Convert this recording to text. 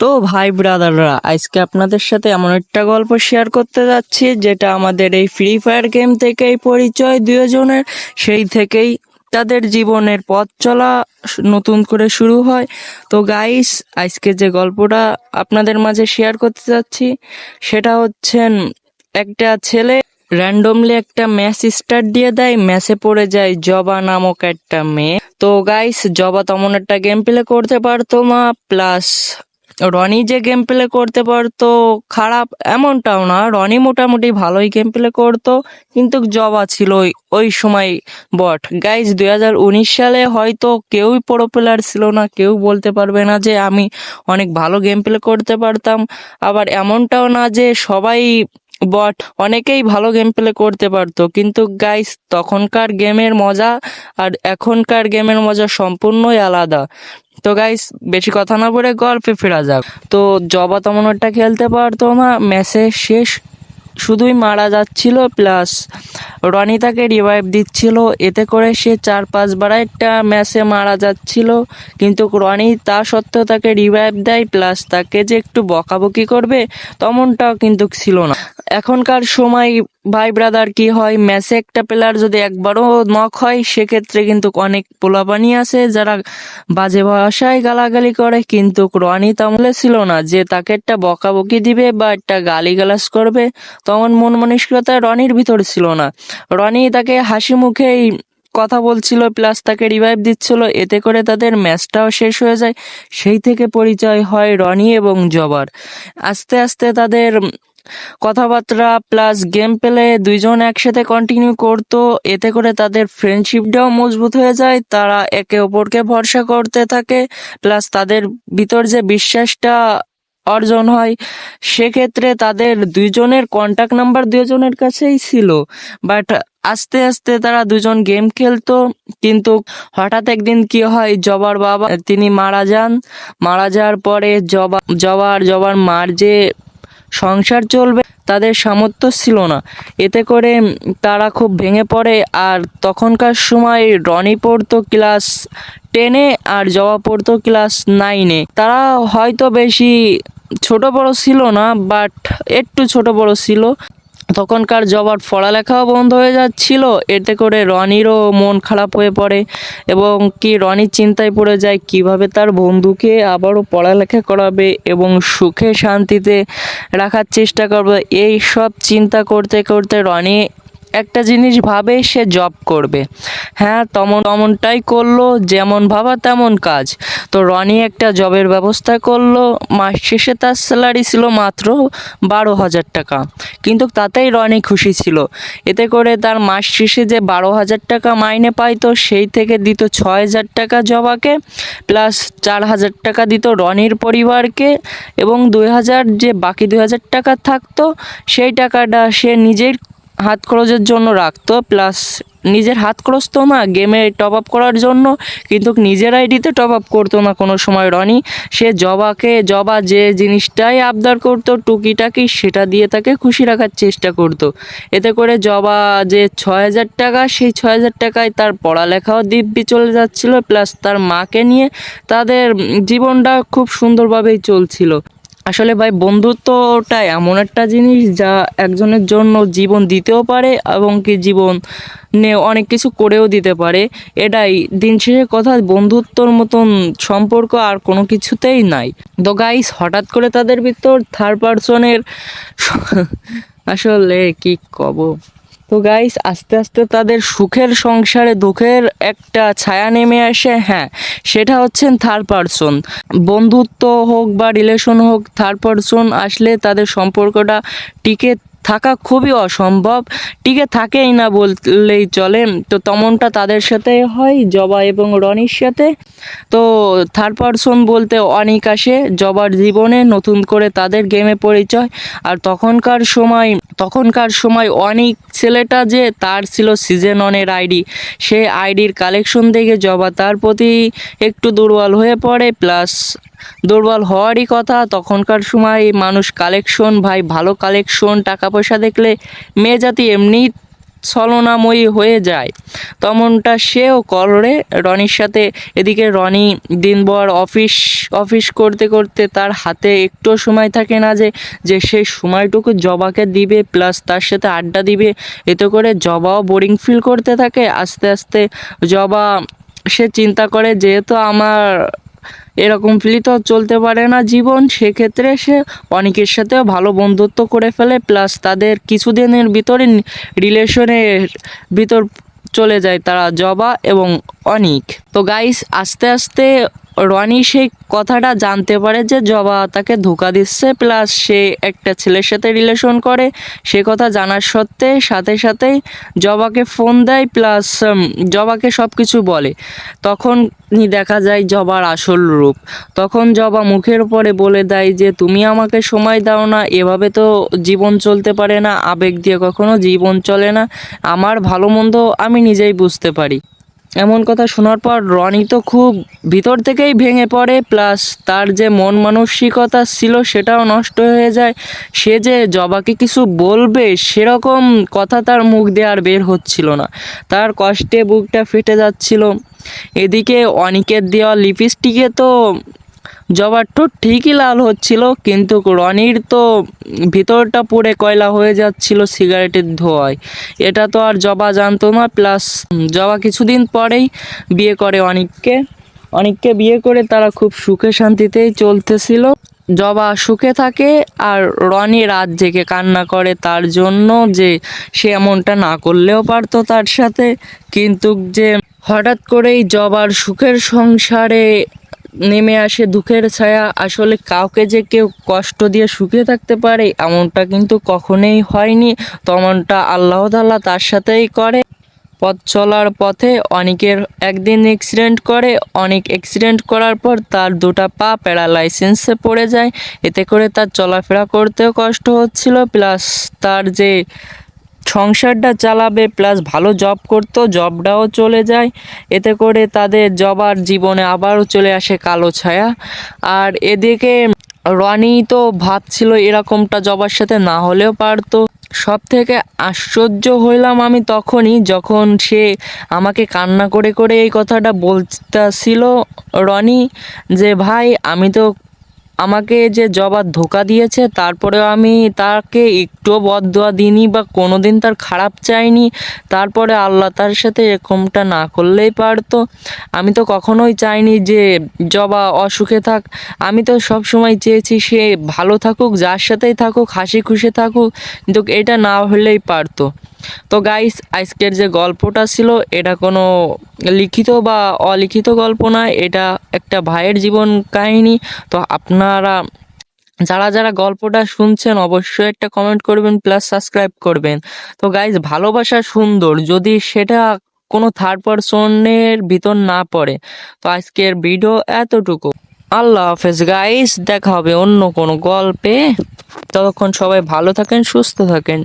তো ভাই ব্রাদাররা, আজকে আপনাদের সাথে এমন একটা গল্প শেয়ার করতে যাচ্ছি, যেটা আমাদের এই ফ্রি ফায়ার গেম থেকেই পরিচয় দুজনের সেই থেকেই তাদের জীবনের পথ চলা নতুন করে শুরু হয়। তো গাইস আজকে যে গল্পটা আপনাদের মাঝে শেয়ার করতে যাচ্ছি, সেটা হচ্ছেন, একটা ছেলে র্যান্ডমলি একটা ম্যাচ স্টার্ট দিয়ে দেয় ম্যাচে পড়ে যায় জবা নামক একটা মেয়ে। তো গাইস জবা তেমন একটা গেম প্লে করতে পারতো না প্লাস রনি যে গেম প্লে করতে পারতো, খারাপ এমনটাও না। রনি মোটামুটি ভালোই গেম প্লে করতো, কিন্তু জবা ছিল ওই- সময় বট। গাইজ দুই হাজার উনিশ সালে হয়তো কেউই প্রো প্লেয়ার ছিল না, কেউ বলতে পারবে না যে আমি অনেক ভালো গেম প্লে করতে পারতাম। আবার এমনটাও না যে সবাই বট অনেকেই ভালো গেম প্লে করতে পারতো। কিন্তু গাইস তখনকার গেমের মজা আর এখনকার গেমের মজা সম্পূর্ণই আলাদা। তো গাইস বেশি কথা না বলে গল্পে ফেরা যাক। তো জবা তেমন একটা খেলতে পারতো না ম্যাচে শেষ। শুধুই মারা যাচ্ছিল প্লাস রনি তাকে রিভাইভ দিচ্ছিল। এতে করে সে চার পাঁচবার একটা ম্যাচে মারা যাচ্ছিল। কিন্তু রনি তা সত্ত্বেও তাকে রিভাইভ দেয় প্লাস তাকে যে একটু বকাবকি করবে, তেমনটাও কিন্তু ছিল না। এখনকার সময় ভাই ব্রাদার কি হয়? ম্যাচে একটা প্লেয়ার যদি একবারও নক হয়, সেক্ষেত্রে কিন্তু অনেক পোলাপানি আছে যারা বাজে ভাষায় গালাগালি করে। কিন্তু রনি তামলে ছিল না যে তাকে একটা বকাবকি দিবে বা একটা গালিগালাজ করবে, তখন মন মানসিকতা রনির ভিতর ছিল না। রনি তাকে হাসি মুখেই কথা বলছিল প্লাস তাকে রিভাইভ দিচ্ছিল। এতে করে তাদের ম্যাচটাও শেষ হয়ে যায়। সেই থেকে পরিচয় হয় রনি এবং জবার। আস্তে আস্তে তাদের কথাবার্তা প্লাস গেম প্লে দুইজন একসাথে কন্টিনিউ করতো, এতে করে তাদের ফ্রেন্ডশিপটাও মজবুত হয়ে যায়, তারা একে অপরকে ভরসা করতে থাকে প্লাস তাদের ভিতর যে বিশ্বাসটা অর্জন হয়, সেক্ষেত্রে তাদের দুইজনের কন্টাক্ট নাম্বার দুজনের কাছেই ছিল। বাট আস্তে আস্তে তারা দুজন গেম খেলতো, কিন্তু হঠাৎ একদিন কি হয়, জবার বাবা, তিনি মারা যান। মারা যাওয়ার পরে জবা, জবার জবার মার যে সংসার চলবে, তাদের সামর্থ্য ছিল না। এতে করে তারা খুব ভেঙে পড়ে আর তখনকার সময় রনি পড়তো ক্লাস টেনে আর জবা পড়তো ক্লাস নাইনে তারা হয়তো বেশি ছোট বড় ছিল না বাট একটু ছোট বড় ছিল। তখনকার জবার পড়ালেখাও বন্ধ হয়ে যাচ্ছিল। এতে করে রনিরও মন খারাপ হয়ে পড়ে এবং কি রনি চিন্তায় পড়ে যায়, কীভাবে তার বন্ধুকে আবারও পড়ালেখা করাবে এবং সুখে শান্তিতে রাখার চেষ্টা করবে, এই সব চিন্তা করতে করতে রনি একটা জিনিস ভাবে সে জব করবে। হ্যাঁ তেমন তমনটাই করল, যেমন ভাবা তেমন কাজ। তো রনি একটা জবের ব্যবস্থা করল, মাস শেষে তার স্যালারি ছিল মাত্র বারো হাজার টাকা। কিন্তু তাতেই রনি খুশি ছিল। এতে করে তার মাস শেষে যে বারো হাজার টাকা মাইনে পাইতো, সেই থেকে দিত ছয় হাজার টাকা জবাকে প্লাস চার হাজার টাকা দিত রনির পরিবারকে, এবং দুই হাজার যে বাকি দুই হাজার টাকা থাকতো, সেই টাকাটা সে নিজের হাত খরচের জন্য রাখতো প্লাস নিজের হাত খরচ তো না গেমে টপ আপ করার জন্য, কিন্তু নিজের আইডিতে টপ আপ করতো না কোনো সময় রনি। সে জবাকে, জবা যে জিনিসটাই আবদার করতো, টুকিটাকি, সেটা দিয়ে তাকে খুশি রাখার চেষ্টা করতো। এতে করে জবা যে ছয় হাজার টাকা, সেই ছয় হাজার টাকায় তার পড়ালেখাও দিব্যি চলে যাচ্ছিল প্লাস তার মাকে নিয়ে তাদের জীবনটা খুব সুন্দরভাবেই চলছিল। আসলে ভাই বন্ধুত্বটা এমন একটা জিনিস যা একজনের জন্য জীবন দিতেও পারে এবং কি জীবন নে অনেক কিছু করেও দিতে পারে। এটাই দিন শেষে কথা, বন্ধুত্বর মতন সম্পর্ক আর কোনো কিছুতেই নাই। দো গাইস হঠাৎ করে তাদের ভিতর থার্ড পার্সনের আসলে কি কব? তো গাইস আস্তে আস্তে তাদের সুখের সংসারে দুঃখের একটা ছায়া নেমে আসে হ্যাঁ সেটা হচ্ছেন থার্ড পারসন বন্ধুত্ব হোক বা রিলেশন হোক থার্ড পারসন আসলে তাদের সম্পর্কটা টিকে থাকা খুবই অসম্ভব। টিকে থাকেই না বললেই চলে। তো তমনটা তাদের সাথে হয়, জবা এবং রনির সাথে। তো থার্ড পারসন বলতে অনিক আসে, জবার জীবনে নতুন করে তাদের গেমে পরিচয়। আর তখনকার সময় তখনকার সময় অনেক ছেলেটা যে, তার ছিল সিজন অনের আইডি সে আইডির কালেকশন দেখে জবা তার প্রতি একটু দুর্বল হয়ে পড়ে প্লাস দুর্বল হওয়ারই কথা। তখনকার সময় মানুষ কালেকশন ভাই, ভালো কালেকশন টাকা পয়সা দেখলে মেয়ে জাতি এমনি ছলনাময়ী হয়ে যায়। তমনটা সেও করে। রনির সাথে এদিকে রনি দিনভর অফিস অফিস করতে করতে তার হাতে একটু সময় থাকে না যে যে সেই সময়টুকু জবাকে দিবে প্লাস তার সাথে আড্ডা দিবে। এতে করে জবাও বোরিং ফিল করতে থাকে। আস্তে আস্তে জবা সে চিন্তা করে, যেহেতু আমার এরকম ফিলি তো চলতে পারে না জীবন, সেক্ষেত্রে সে অনেকের সাথে ভালো বন্ধুত্ব করে ফেলে প্লাস তাদের কিছুদিনের ভিতরে রিলেশনের ভিতর চলে যায় তারা জবা এবং অনিক। তো গাইস আস্তে আস্তে রনি সেই কথাটা জানতে পারে যে জবা তাকে ধোকা দিচ্ছে, প্লাস সে একটা ছেলের সাথে রিলেশন করে। সে কথা জানার সত্ত্বে সাথে সাথেই জবাকে ফোন দেয়, প্লাস জবাকে সব কিছু বলে। তখনই দেখা যায় জবার আসল রূপ। তখন জবা মুখের উপরে বলে দেয় যে, তুমি আমাকে সময় দাও না, এভাবে তো জীবন চলতে পারে না, আবেগ দিয়ে কখনো জীবন চলে না। আমার ভালো মন্দ আমি নিজেই বুঝতে পারি। এমন কথা শোনার পর রনি তো খুব ভিতর থেকেই ভেঙে পড়ে প্লাস তার যে মন মানসিকতা ছিল সেটাও নষ্ট হয়ে যায়। সে যে জবাকে কিছু বলবে সেরকম কথা তার মুখ দিয়ে আর বের হচ্ছিল না। তার কষ্টে বুকটা ফেটে যাচ্ছিল। এদিকে অনিকের দেওয়া লিপস্টিকে তো জবার ঠোঁট ঠিকই লাল হচ্ছিল, কিন্তু রনির তো ভিতরটা পুড়ে কয়লা হয়ে যাচ্ছিল সিগারেটের ধোঁয়ায়। এটা তো আর জবা জানতো না, প্লাস জবা কিছুদিন পরেই বিয়ে করে অনিককে। অনিককে বিয়ে করে তারা খুব সুখে শান্তিতেই চলতেছিল। জবা সুখে থাকে আর রনি রাত জেগে কান্না করে তার জন্য যে সে এমনটা না করলেও পারতো তার সাথে, কিন্তু যে হঠাৎ করেই জবার সুখের সংসারে নেমে আসে দুঃখের ছায়া। আসলে কাউকে যে কেউ কষ্ট দিয়ে সুখে থাকতে পারে, এমনটা কিন্তু কখনোই হয়নি। তেমনটা আল্লাহ তাআলা তার সাথেই করে। পথ চলার পথে অনেকের একদিন অ্যাক্সিডেন্ট করে, অনেক অ্যাক্সিডেন্ট করার পর তার দুটা পা প্যারালাইসেন্সে পড়ে যায়। এতে করে তার চলাফেরা করতেও কষ্ট হচ্ছিল। প্লাস তার যে সংসারটা চালাবে প্লাস ভালো জব করতো জবটাও চলে যায়। এতে করে তাদের জবার জীবনে আবারও চলে আসে কালো ছায়া। আর এদিকে রনি তো ভাবছিল এরকমটা জবার সাথে না হলেও পারতো। সব থেকে আশ্চর্য হইলাম আমি তখনই যখন সে আমাকে কান্না করে করে এই কথাটা বলতেছিল রনি যে, ভাই, আমি তো আমাকে যে জবা ধোকা দিয়েছে, তারপরেও আমি তাকে একটুও বদদোয়া দিইনি বা কোনো দিন তার খারাপ চাইনি। তারপরে আল্লাহ তার সাথে এরকমটা না করলেই পারতো। আমি তো কখনোই চাইনি যে জবা অসুখে থাক। আমি তো সব সময় চেয়েছি সে ভালো থাকুক, যার সাথেই থাকুক, হাসি খুশি থাকুক, কিন্তু এটা না হলেই পারতো। তো গাইস আজকের যে গল্পটা ছিল, এটা কোনো লিখিত বা অলিখিত গল্প নয় এটা একটা ভাইয়ের জীবন কাহিনী। তো আপনারা, যারা যারা গল্পটা শুনছেন, অবশ্যই একটা কমেন্ট করবেন প্লাস সাবস্ক্রাইব করবেন। তো গাইস ভালোবাসা সুন্দর, যদি সেটা কোনো থার্ড পারসনের ভিতর না পড়ে, তো আজকের ভিডিও এতটুকু। আল্লাহ হাফেজ গাইস দেখা হবে অন্য কোনো গল্পে। ততক্ষণ সবাই ভালো থাকেন, সুস্থ থাকেন।